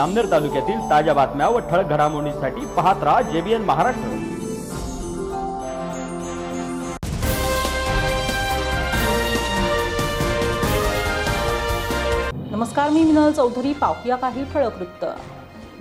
आमनेर तालुक्यातील ताज्या बातम्या व ठळक घडामोडींसाठी पाहत राहा जेबीएन महाराष्ट्र. नमस्कार मी मिनल चौधरी. पाहूया काही ठळक वृत्त.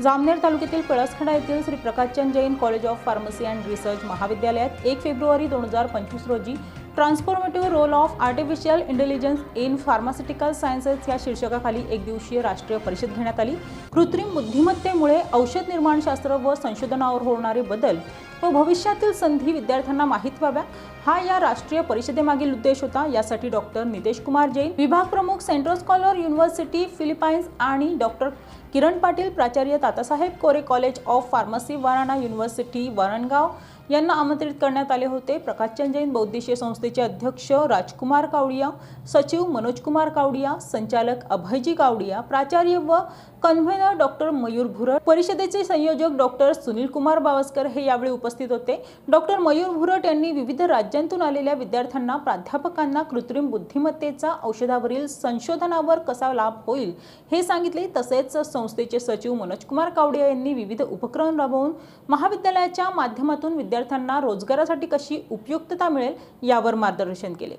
जामनेर तालुक्यातील पळसखेडा येथील Shri Prakashchand Jain college of pharmacy and research महाविद्यालयात एक फेब्रुवारी दोन हजार पंचवीस रोजी transformative role of artificial intelligence in pharmaceutical sciences या शीर्षकाखाली एक दिवसीय राष्ट्रीय परिषद घेण्यात आली. कृत्रिम बुद्धिमत्तेमुळे औषध निर्माणशास्त्र व संशोधनावर होणारे बदल व भविष्यातील संधी विद्यार्थ्यांना माहीत व्हाव्या हा या राष्ट्रीय परिषदेमागील उद्देश होता. यासाठी डॉक्टर नितेश कुमार जैन विभाग प्रमुख सेंट्रल स्कॉलर युनिव्हर्सिटी फिलिपाईन्स आणि डॉक्टर किरण पाटील प्राचार्य Tatasaheb Kore college of pharmacy Warana university Varangaon यांना आमंत्रित करण्यात आले होते. प्रकाशचंद जैन बौद्धिशीय संस्थेचे अध्यक्ष राजकुमार कावडिया सचिव मनोजकुमार कावडिया संचालक अभयजी कावडिया प्राचार्य व कन्व्हेनर डॉक्टर मयूर भुरट परिषदेचे संयोजक डॉक्टर सुनील कुमार बावस्कर हे यावेळी उपस्थित होते. डॉक्टर मयूर भुरट यांनी विविध राज्यांतून आलेल्या विद्यार्थ्यांना प्राध्यापकांना कृत्रिम बुद्धिमत्तेचा औषधावरील संशोधनावर कसा लाभ होईल हे सांगितले. तसेच संस्थेचे सचिव मनोजकुमार कावडिया यांनी विविध उपक्रम राबवून महाविद्यालयाच्या माध्यमातून विद्या विद्यार्थ्यांना रोजगारासाठी कशी उपयुक्तता मिळेल यावर मार्गदर्शन केले.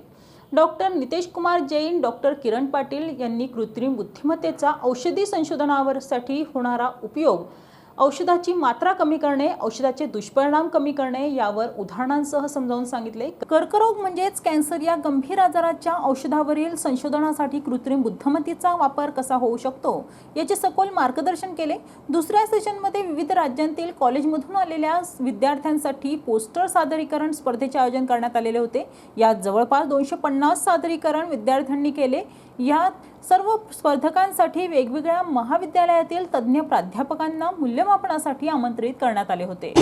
डॉक्टर नितेश कुमार जैन डॉक्टर किरण पाटील यांनी कृत्रिम बुद्धिमत्तेचा औषधी संशोधनावरसाठी होणारा उपयोग औषधाची मात्रा कमी करणे औषधाचे दुष्परिणाम कमी करणे यावर उदाहरणांसह समजावून सांगितले. कर्करोग म्हणजेच कॅन्सर या गंभीर आजाराच्या औषधावरील संशोधनासाठी कृत्रिम बुद्धिमत्तेचा वापर कसा होऊ शकतो याचे सखोल मार्गदर्शन केले. दुसऱ्या सेशनमध्ये विविध राज्यांतील कॉलेजमधून आलेल्या विद्यार्थ्यांसाठी पोस्टर सादरीकरण स्पर्धेचे आयोजन करण्यात आलेले होते. यात जवळपास दोनशे पन्नास सादरीकरण विद्यार्थ्यांनी केले. यात सर्व स्पर्धकांसाठी वेगवेगळ्या महाविद्यालयातील तज्ज्ञ प्राध्यापकांना मूल्यमापनासाठी आमंत्रित करण्यात आले होते.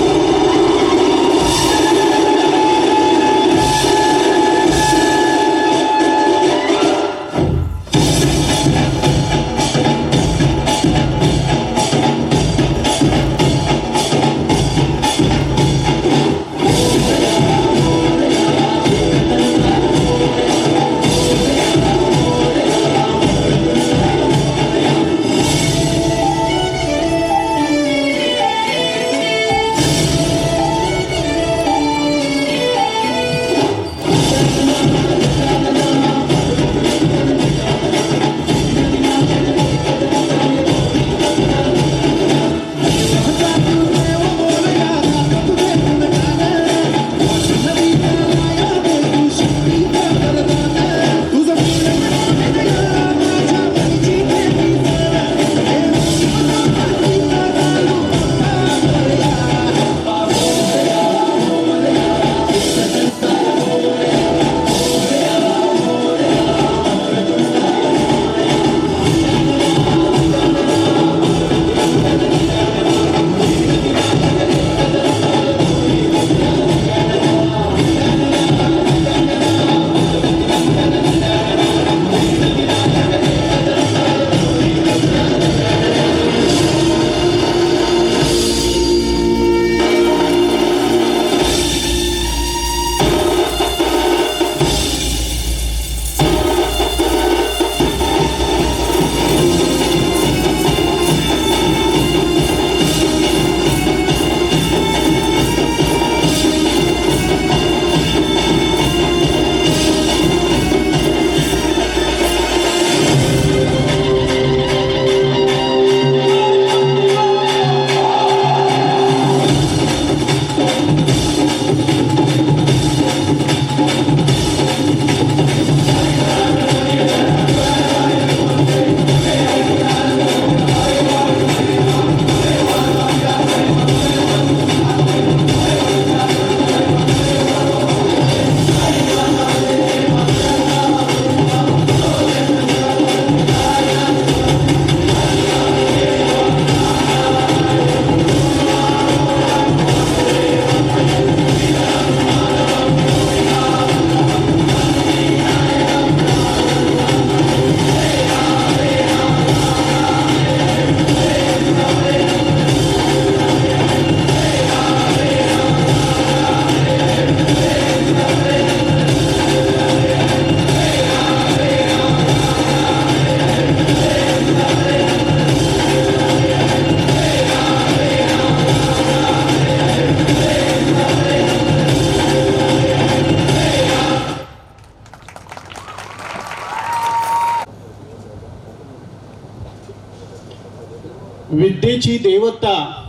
विद्येची देवता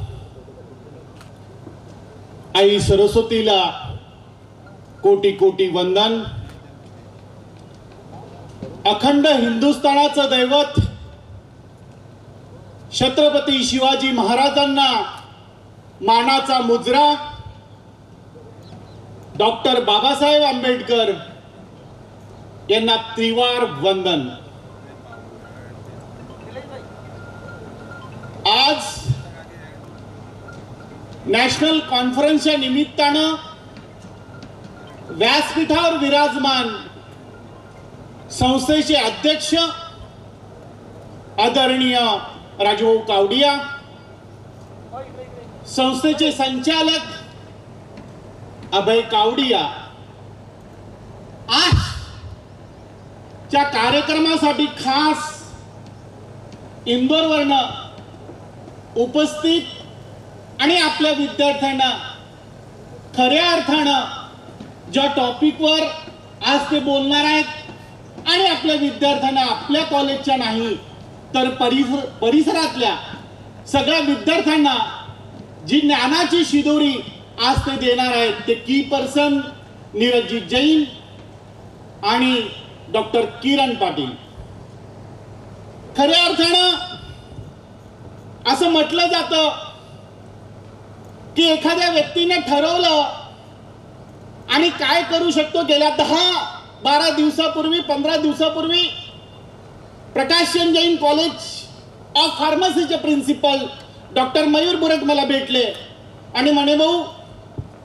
आई सरस्वतीला कोटी कोटी वंदन. अखंड हिंदुस्थानाचं दैवत छत्रपती शिवाजी महाराजांना मानाचा मुजरा. डॉक्टर बाबासाहेब आंबेडकर यांना त्रिवार वंदन. नॅशनल कॉन्फरन्सच्या निमित्तानं व्यासपीठावर विराजमान संस्थेचे अध्यक्ष आदरणीय राजभाऊ कावडिया संस्थेचे संचालक अभय कावडिया आजच्या कार्यक्रमासाठी खास इंदोरवरनं उपस्थित आणि आपल्या विद्यार्थ्यांना खऱ्या अर्थानं ज्या टॉपिकवर आज ते बोलणार आहेत आणि आपल्या विद्यार्थ्यांना आपल्या कॉलेजच्या नाही तर परिसर परिसरातल्या सगळ्या विद्यार्थ्यांना जी ज्ञानाची शिदोरी आज ते देणार आहेत ते की पर्सन नीरजजी जैन आणि डॉक्टर किरण पाटील. खऱ्या अर्थानं असं म्हटलं जातं की एखाद्या व्यक्तीने ठरवलं आणि काय करू शकतो गेल्या दहा बारा दिवसापूर्वी पंधरा दिवसापूर्वी प्रकाशन जैन कॉलेज ऑफ फार्मसीचे प्रिन्सिपल डॉक्टर मयूर बुरट मला भेटले. आणि म्हणे भाऊ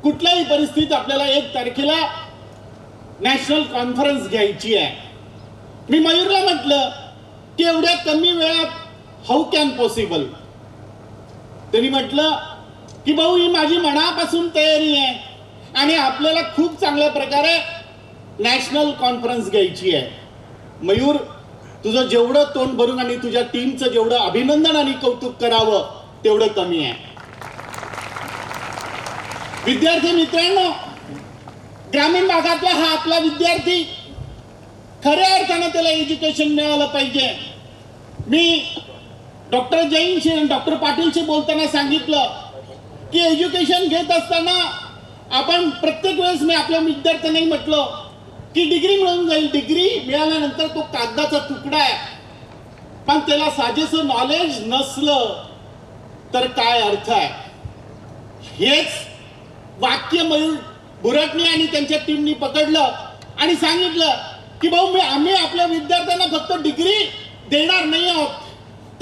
कुठल्याही परिस्थितीत आपल्याला एक तारखेला नॅशनल कॉन्फरन्स घ्यायची आहे. मी मयूरला म्हटलं की एवढ्या कमी वेळात हाऊ कॅन पॉसिबल त्यांनी म्हटलं की भाऊ ही माझी मनापासून तयारी आहे. आणि आपल्याला खूप चांगल्या प्रकारे नॅशनल कॉन्फरन्स घ्यायची आहे. मयूर तुझं जेवढं तोंड भरून आणि तुझ्या टीमचं जेवढं अभिनंदन आणि कौतुक करावं तेवढं कमी आहे. विद्यार्थी मित्रांनो ग्रामीण भागातला हा आपला विद्यार्थी खऱ्या अर्थानं त्याला एज्युकेशन मिळालं पाहिजे. मी डॉक्टर जैनशी आणि डॉक्टर पाटीलशी बोलताना सांगितलं की एज्युकेशन घेत असताना आपण प्रत्येक वेळेस मी आपल्या विद्यार्थ्यांनाही म्हटलं की डिग्री मिळून जाईल. डिग्री मिळाल्यानंतर तो कागदाचा तुकडा आहे. पण त्याला साजेसं नॉलेज नसलं तर काय अर्थ आहे? हेच वाक्य मयूर भुरटणे आणि त्यांच्या टीमनी पकडलं आणि सांगितलं की भाऊ मी आम्ही आपल्या विद्यार्थ्यांना फक्त डिग्री देणार नाही आहोत.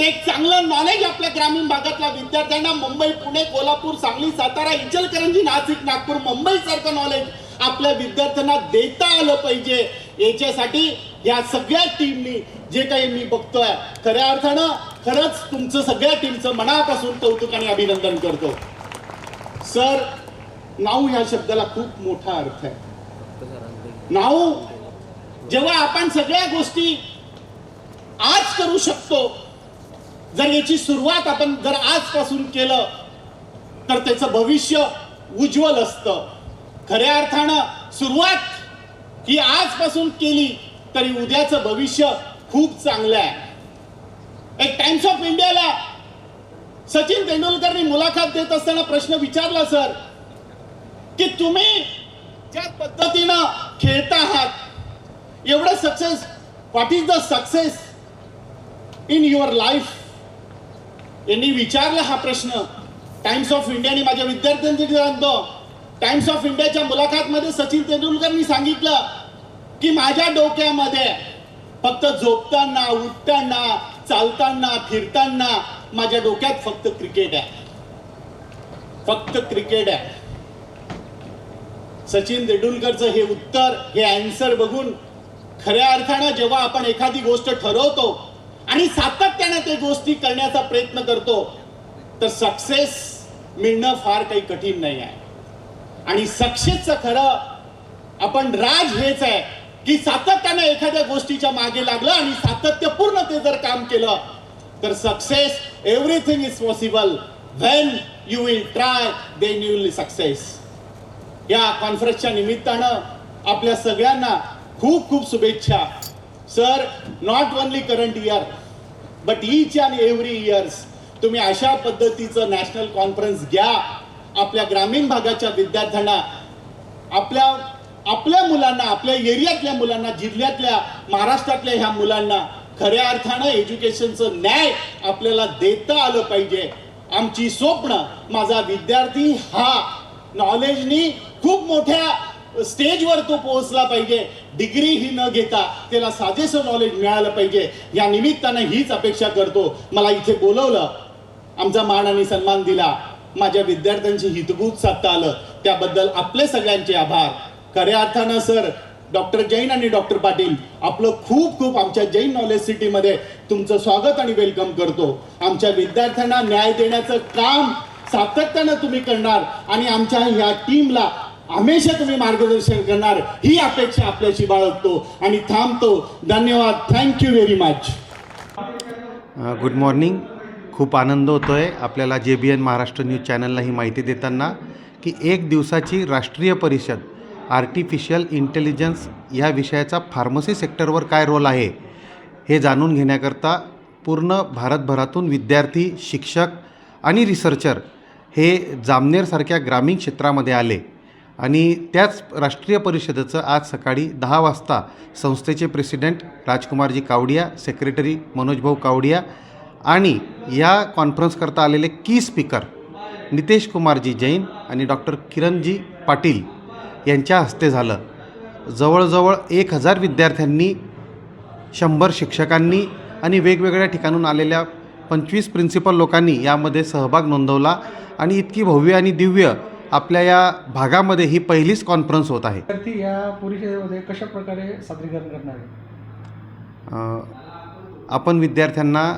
ते एक चांगलं नॉलेज आपल्या ग्रामीण भागातल्या विद्यार्थ्यांना मुंबई पुणे कोल्हापूर सांगली सातारा इचलकरंजी नाशिक नागपूर मुंबई सारखं नॉलेज आपल्या विद्यार्थ्यांना देता आलं पाहिजे. याच्यासाठी या सगळ्या टीमनी जे काही मी बघतोय खऱ्या अर्थानं खरंच तुमचं सगळ्या टीमचं मनापासून कौतुक आणि अभिनंदन करतो. सर नाऊ ह्या शब्दाला खूप मोठा अर्थ आहे. नाऊ जेव्हा आपण सगळ्या गोष्टी आज करू शकतो जर याची सुरुवात आपण जर आजपासून केलं तर त्याचं भविष्य उज्ज्वल असतं. खऱ्या अर्थानं सुरुवात ही आजपासून केली तरी उद्याचं भविष्य खूप चांगलं आहे. एक टाइम्स ऑफ इंडियाला सचिन तेंडुलकरनी मुलाखत देत असताना प्रश्न विचारला सर की तुम्ही ज्या पद्धतीनं खेळता आहात एवढं success what is the success in your life त्यांनी विचारला हा प्रश्न. टाइम्स ऑफ इंडियाने माझ्या विद्यार्थ्यांसाठी सांगतो टाइम्स ऑफ इंडियाच्या मुलाखतमध्ये सचिन तेंडुलकरनी सांगितलं की माझ्या डोक्यामध्ये फक्त झोपताना उठताना चालताना फिरताना माझ्या डोक्यात फक्त क्रिकेट आहे. फक्त क्रिकेट आहे. सचिन तेंडुलकरचं हे उत्तर हे अँसर बघून खऱ्या अर्थानं जेव्हा आपण एखादी गोष्ट ठरवतो आणि सातत्याने ते गोष्टी करण्याचा प्रयत्न करतो तर सक्सेस मिळणं फार काही कठीण नाही आहे. आणि सक्सेसचं खरं आपण राज हेच आहे की सातत्याने एखाद्या गोष्टीच्या मागे लागलं आणि सातत्यपूर्ण ते जर काम केलं तर success everything is possible when you will try then you will success या कॉन्फरन्सच्या निमित्तानं आपल्या सगळ्यांना खूप खूप शुभेच्छा. Sir not only current year but each and every years तुम्ही अशा पद्धतीचं नॅशनल कॉन्फरन्स घ्या. आपल्या ग्रामीण भागाच्या विद्यार्थ्यांना आपल्या आपल्या मुलांना आपल्या एरियातल्या मुलांना जिल्ह्यातल्या महाराष्ट्रातल्या ह्या मुलांना खऱ्या अर्थानं एज्युकेशनचं न्याय आपल्याला देता आलं पाहिजे. आमची स्वप्न माझा विद्यार्थी हा नॉलेजनी खूप मोठ्या स्टेजवर तो पोहोचला पाहिजे. डिग्री ही न घेता त्याला साजेसं नॉलेज मिळालं पाहिजे. या निमित्तानं हीच अपेक्षा करतो. मला इथे बोलवलं. आमचा मान आणि सन्मान दिला. माझ्या विद्यार्थ्यांची हितगुज साधता आलं. त्याबद्दल आपले सगळ्यांचे आभार. खऱ्या अर्थानं सर डॉक्टर जैन आणि डॉक्टर पाटील आपलं खूप खूप आमच्या जैन नॉलेज सिटीमध्ये तुमचं स्वागत आणि वेलकम करतो. आमच्या विद्यार्थ्यांना न्याय देण्याचं काम सातत्यानं तुम्ही करणार आणि आमच्या ह्या टीमला हमेशा तुम्ही मार्गदर्शन करणार ही अपेक्षा आपल्याशी बाळगतो आणि थांबतो. धन्यवाद. Thank you very much good morning खूप आनंद होतो आहे आपल्याला जे बी एन महाराष्ट्र न्यूज चॅनलला ही माहिती देताना की एक दिवसाची राष्ट्रीय परिषद आर्टिफिशियल इंटेलिजन्स या विषयाचा फार्मसी सेक्टरवर काय रोल आहे हे जाणून घेण्याकरता पूर्ण भारतभरातून विद्यार्थी शिक्षक आणि रिसर्चर हे जामनेरसारख्या ग्रामीण क्षेत्रामध्ये आले. आणि त्याच राष्ट्रीय परिषदेचं आज सकाळी दहा वाजता संस्थेचे प्रेसिडेंट राजकुमारजी कावडिया सेक्रेटरी मनोजभाऊ कावडिया आणि या कॉन्फरन्सकरता आलेले की स्पीकर नितेश कुमारजी जैन आणि डॉक्टर किरणजी पाटील यांच्या हस्ते झालं. जवळजवळ एक हजार विद्यार्थ्यांनी शंभर शिक्षकांनी आणि वेगवेगळ्या ठिकाणून आलेल्या पंचवीस प्रिन्सिपल लोकांनी यामध्ये सहभाग नोंदवला आणि इतकी भव्य आणि दिव्य आपल्या या भागामध्ये ही पहिलीच कॉन्फरन्स होत आहे. विद्यार्थी या परिषदेमध्ये कशा प्रकारे सादरीकरण करणार आहे? अ, आपण विद्यार्थ्यांना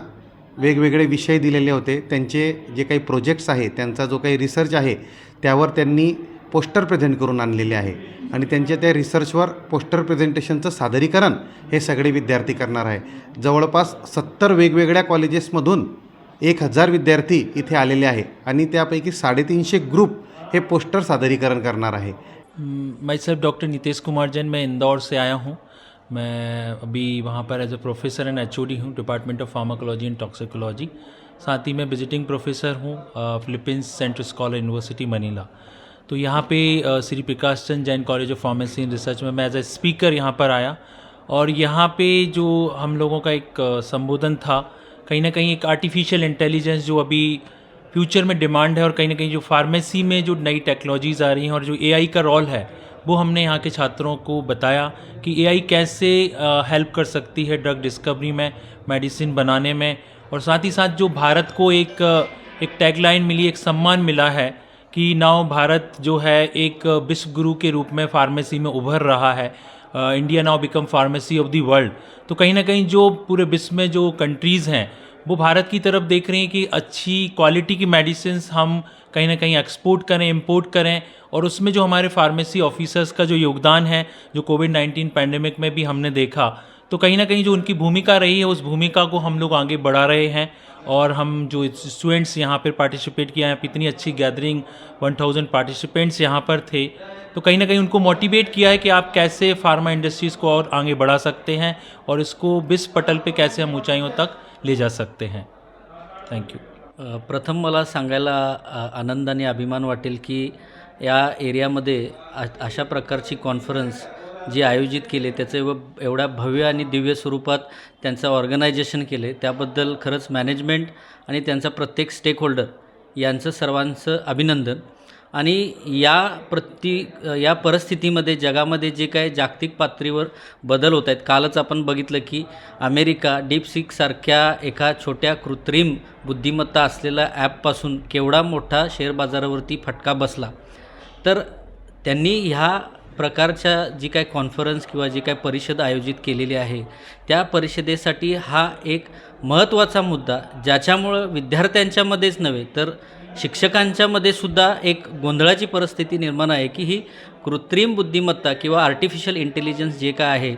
वेगवेगळे विषय दिलेले होते. त्यांचे जे काही प्रोजेक्ट्स आहे त्यांचा जो काही रिसर्च आहे त्यावर त्यांनी पोस्टर प्रेझेंट करून आणलेले आहे. आणि त्यांच्या त्या रिसर्चवर पोस्टर प्रेझेंटेशनचं सादरीकरण हे सगळे विद्यार्थी करणार आहे. जवळपास सत्तर वेगवेगळ्या कॉलेजेसमधून एक हजार विद्यार्थी इथे आलेले आहे. आणि त्यापैकी साडेतीनशे ग्रुप हे पोस्टर सादरीकरण करणार आहे. मैं सेल्फ डॉक्टर नितेश कुमार जैन, मैं इंदौर से आया हूँ। मैं अभी वहाँ पर as a professor and H O D हूँ department of pharmacology and toxicology साथ ही मैं विजिटिंग प्रोफेसर हूँ Philippines Central Scholar University Manila तो यहाँ पे Shri Prakash Chand Jain college of pharmacy and research में मैं एज ए स्पीकर यहाँ पर आया। और यहाँ पे जो हम लोगों का एक संबोधन था, कहीं ना कहीं एक आर्टिफिशियल इंटेलिजेंस जो अभी फ्यूचर में डिमांड है और कहीं ना कहीं जो फार्मेसी में जो नई टेक्नोलॉजीज़ आ रही हैं और जो एआई का रोल है, वो हमने यहाँ के छात्रों को बताया कि एआई कैसे हेल्प कर सकती है ड्रग डिस्कवरी में मेडिसिन बनाने में। और साथ ही साथ जो भारत को एक एक टैगलाइन मिली, एक सम्मान मिला है कि नाउ भारत जो है एक विश्व गुरु के रूप में फार्मेसी में उभर रहा है। India now become pharmacy of the world तो कहीं ना कहीं जो पूरे विश्व में जो कंट्रीज़ हैं वो भारत की तरफ़ देख रहे हैं कि अच्छी क्वालिटी की मेडिसिन हम कहीं ना कहीं एक्सपोर्ट करें इम्पोर्ट करें और उसमें जो हमारे फार्मेसी ऑफिसर्स का जो योगदान है, जो कोविड नाइन्टीन पैंडेमिक में भी हमने देखा तो कहीं ना कहीं जो उनकी भूमिका रही है, उस भूमिका को हम लोग आगे बढ़ा रहे हैं और हम जो स्टूडेंट्स यहाँ पर पार्टिसिपेट किया है इतनी अच्छी गैदरिंग 1000 पार्टिसिपेंट्स यहाँ पर थे तो कहीं ना कहीं उनको मोटिवेट किया है कि आप कैसे फार्मा इंडस्ट्रीज़ को और आगे बढ़ा सकते हैं और इसको विश्व पटल पे कैसे हम ऊंचाइयों तक ले जा सकते हैं। थँक्यू प्रथम मला सांगायला आनंदाने आनंद आणि अभिमान वाटेल की या एरियामध्ये अशा प्रकारची कॉन्फरन्स जी आयोजित केले त्याचं व एवढ्या भव्य आणि दिव्य स्वरूपात त्यांचं ऑर्गनायझेशन केले त्याबद्दल खरंच मॅनेजमेंट आणि त्यांचा प्रत्येक स्टेकहोल्डर यांचं सर्वांचं अभिनंदन. आणि या प्रति या परिस्थितीमध्ये जगामध्ये जे काय जागतिक पातळीवर बदल होत आहेत कालच आपण बघितलं की अमेरिका डीपसिकसारख्या एका छोट्या कृत्रिम बुद्धिमत्ता असलेल्या ॲपपासून केवढा मोठा शेअर बाजारावरती फटका बसला. तर त्यांनी ह्या प्रकारच्या जी काय कॉन्फरन्स किंवा जी काय परिषद आयोजित केलेली आहे त्या परिषदेसाठी हा एक महत्त्वाचा मुद्दा ज्याच्यामुळं विद्यार्थ्यांच्यामध्येच नव्हे तर शिक्षकांच्यामध्ये सुद्धा एक गोंधळाची परिस्थिती निर्माण आहे की ही कृत्रिम बुद्धिमत्ता किंवा आर्टिफिशियल इंटेलिजन्स जे काय आहे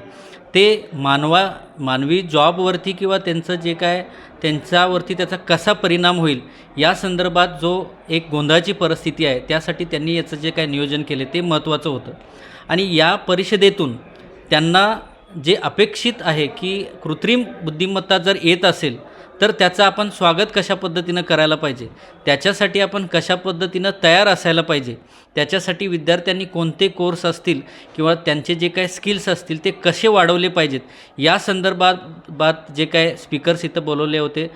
ते मानवा मानवी जॉबवरती किंवा त्यांचं जे काय त्यांच्यावरती त्याचा कसा परिणाम होईल या संदर्भात जो एक गोंधळाची परिस्थिती आहे त्यासाठी त्यांनी याचं जे काय नियोजन केले ते महत्त्वाचं होतं. आणि या परिषदेतून त्यांना जे अपेक्षित आहे की कृत्रिम बुद्धिमत्ता जर येत असेल तर त्याचं आपण स्वागत कशा पद्धतीनं करायला पाहिजे? त्याच्यासाठी आपण कशा पद्धतीनं तयार असायला पाहिजे? त्याच्यासाठी विद्यार्थ्यांनी कोणते कोर्स असतील किंवा त्यांचे जे काय स्किल्स असतील ते कसे वाढवले पाहिजेत? या संदर्भात बात जे काय स्पीकर्स इथं बोलवले होते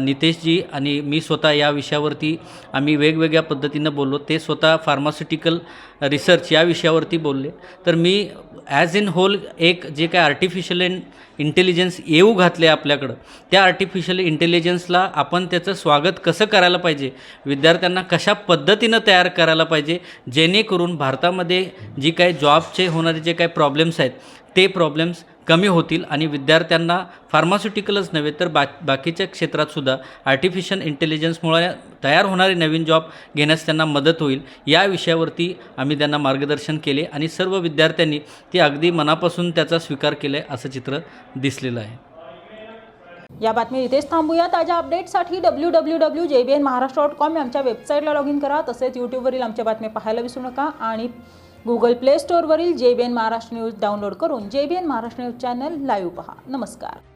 नितेशजी आणि मी स्वतः या विषयावरती आम्ही वेगवेगळ्या पद्धतीनं बोललो. ते स्वतः फार्मास्युटिकल रिसर्च या विषयावरती बोलले. तर मी ॲज इन होल एक जे काय आर्टिफिशियल इन इंटेलिजन्स येऊ घातले आपल्याकडं त्या आर्टिफिशियल इंटेलिजन्सला आपण त्याचं स्वागत कसं करायला पाहिजे? विद्यार्थ्यांना कशा पद्धतीनं तयार करायला पाहिजे? जेणेकरून भारतामध्ये जी काही जॉबचे होणारे जे काही प्रॉब्लेम्स आहेत ते प्रॉब्लेम्स कमी होतील आणि विद्यार्थ्यांना फार्मास्युटिकलच नव्हे तर बा बाकीच्या क्षेत्रातसुद्धा आर्टिफिशियल इंटेलिजन्समुळे तयार होणारे नवीन जॉब घेण्यास त्यांना मदत होईल. या विषयावरती आम्ही त्यांना मार्गदर्शन केले आणि सर्व विद्यार्थ्यांनी ते अगदी मनापासून त्याचा स्वीकार केला आहे असं चित्र दिसलेलं आहे. या बातमी इथेच थांबूया. ताज्या अपडेटसाठी W W W J B N Maharashtra dot com आमच्या वेबसाईटला लॉग इन करा. तसेच यूट्यूबवरील आमच्या बातम्या पाहायला विसरू नका. आणि Google play स्टोअरवरील J B N Maharashtra news download करून J B N Maharashtra news channel live पहा. नमस्कार.